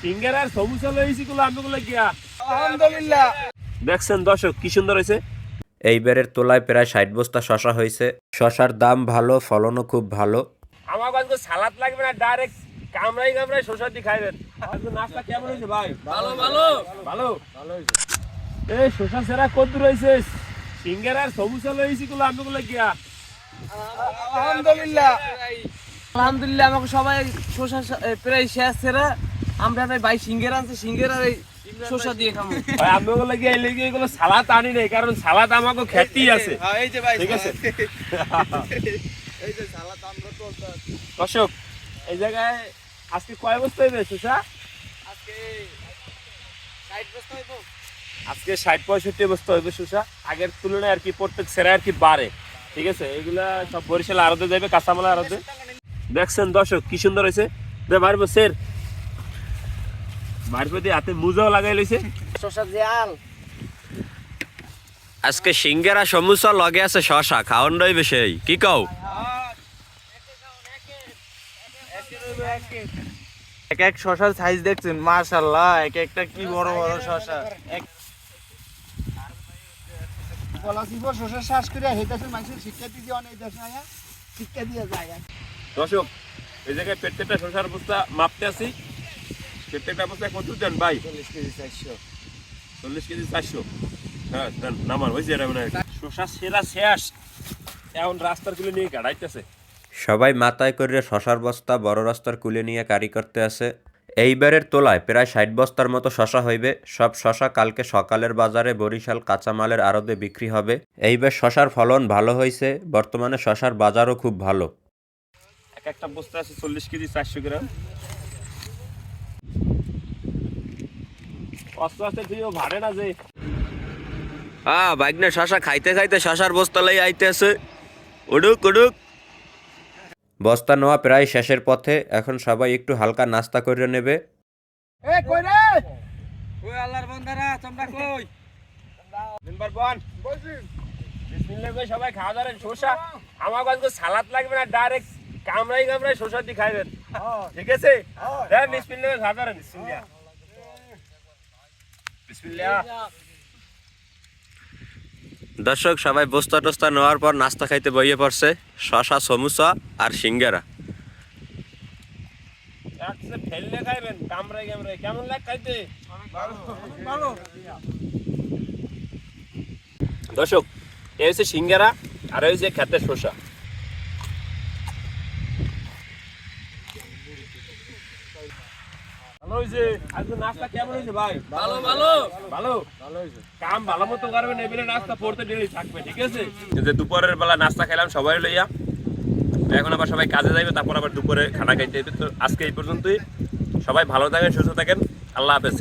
সিঙ্গারার সমুচা লইছি গুলো আমি গুলো গিয়া। আলহামদুলিল্লাহ। দেখছেন দর্শক কি সুন্দর হয়েছে? এইবারের তোলায় প্রায় ষাট বস্তা শশা হয়েছে। শশার দাম ভালো ফলনও খুব ভালো। আমার কাছে সালাদ লাগবে না ডাইরেক্ট কামড়াই কামড়াই শসা দিয়ে খাইবেন। আজকে নাস্তা কেমন হয়েছে ভাই? ভালো ভালো। ভালো? ভালো হয়েছে এই শসা সেরা কত রয়েছে সিঙ্গারার সমুচা লইছি গুলো আমি গুলো গিয়া। আলহামদুলিল্লাহ। আলহামদুলিল্লাহ আমাকে সবাই শসা প্রায় শেষ সেরা। আমরা তাই ভাই সিঙ্গের আনছে সিঙ্গের আর এই শসা দিয়ে খাব ভাই আমি গুলো গিয়া এই লেগে এগুলো সালাদ আনি নাই কারণ সালাদ আমাকে খেতেই আছে। হ্যাঁ, এই যে ভাই ঠিক আছে? এই যে সালাদ আমরা তো দর্শক এই জায়গায় আজকে কয় বস্তা হইবে শসা? আজকে সাইড বস্তা হইব। আজকে ষাট পঁয়ষট্টি বস্তা হইবে শসা। আগের তুলনায় আর কি প্রত্যেক সেরা আর কি বাড়ে। ঠিক আছে? এগুলা সব বরিশাল আরতে যাবে কাঁচামালা দেখছেন দর্শক কি সুন্দর হয়েছে। দে দিয়ে হাতে মুজাও লাগাই লইছে। আজকে সিঙ্গারা সমুচা লগে আছে শশা খাওয়ান রইবে সেই কি কও? এক এক শশার সাইজ দেখছেন মাশাআল্লাহ এক একটা কি বড় বড় শশা। এক শশা শ্বাস করে হেতাছে মানুষের শিক্ষা দিয়ে অনেক দেশ না শিক্ষা দিয়ে যায় দর্শক এই জায়গায় প্রত্যেকটা শসার বস্তা মাপতে আছি। প্রত্যেকটা বস্তা কত দেন ভাই? চল্লিশ কেজি চারশো। চল্লিশ কেজি চারশো? হ্যাঁ হয়েছে এটা মানে সেরা শেষ। এখন রাস্তারগুলো নিয়ে গাড়াইতেছে। সবাই মাথায় করে শশার বস্তা বড় রাস্তার কুলে নিয়ে কারি করতে আছে। এইবারের তোলায় প্রায় ষাট বস্তার মতো শশা হইবে। সব শশা কালকে সকালের বাজারে বরিশাল কাঁচামালের আড়তে বিক্রি হবে। এইবার শশার ফলন ভালো হয়েছে বর্তমানে শশার বাজারও খুব ভালো। এক একটা বস্তা আছে চল্লিশ কেজি চারশো গ্রাম। আস্তে আস্তে তুইও ভাড়ে না যে। হ্যাঁ বাইকনে খাইতে খাইতে শশার বস্তালাই আইতেছে। উডুক উডুক। বস্তা নেওয়া প্রায় শেষের পথে এখন সবাই একটু হালকা নাস্তা করে নেবে। এ কই রে? ওই আল্লাহর বান্দারা তোমরা কই? মেম্বার বন বিসমিল্লাহ করে সবাই খাওয়া দাওয়া শসা। আমার কাছে সালাদ লাগবে না ডাইরেক্ট কামড়াই কামড়াই শসা দিয়ে খাইবেন। ঠিক আছে? বিসমিল্লাহ খাওয়া বিসমিল্লাহ বিসমিল্লাহ। দর্শক সবাই বস্তা টস্তা নেওয়ার পর নাস্তা খাইতে বইয়ে পড়ছে। শশা সমুচা আর সিঙ্গারা। দর্শক এই হচ্ছে সিঙ্গারা আর এই হচ্ছে খেতের শসা। ভালো আজকে নাস্তা কেমন হয়েছে ভাই? ভালো ভালো। ভালো? ভালো হয়েছে। কাম ভালো মতো করবেন এবারে নাস্তা পড়তে থাকবে ঠিক আছে? যে দুপুরের বেলা নাস্তা খেলাম সবাই লইয়া। এখন আবার সবাই কাজে যাইবে তারপর আবার দুপুরে খানা খাইতে তো আজকে এই পর্যন্তই। সবাই ভালো থাকেন সুস্থ থাকেন। আল্লাহ হাফেজ।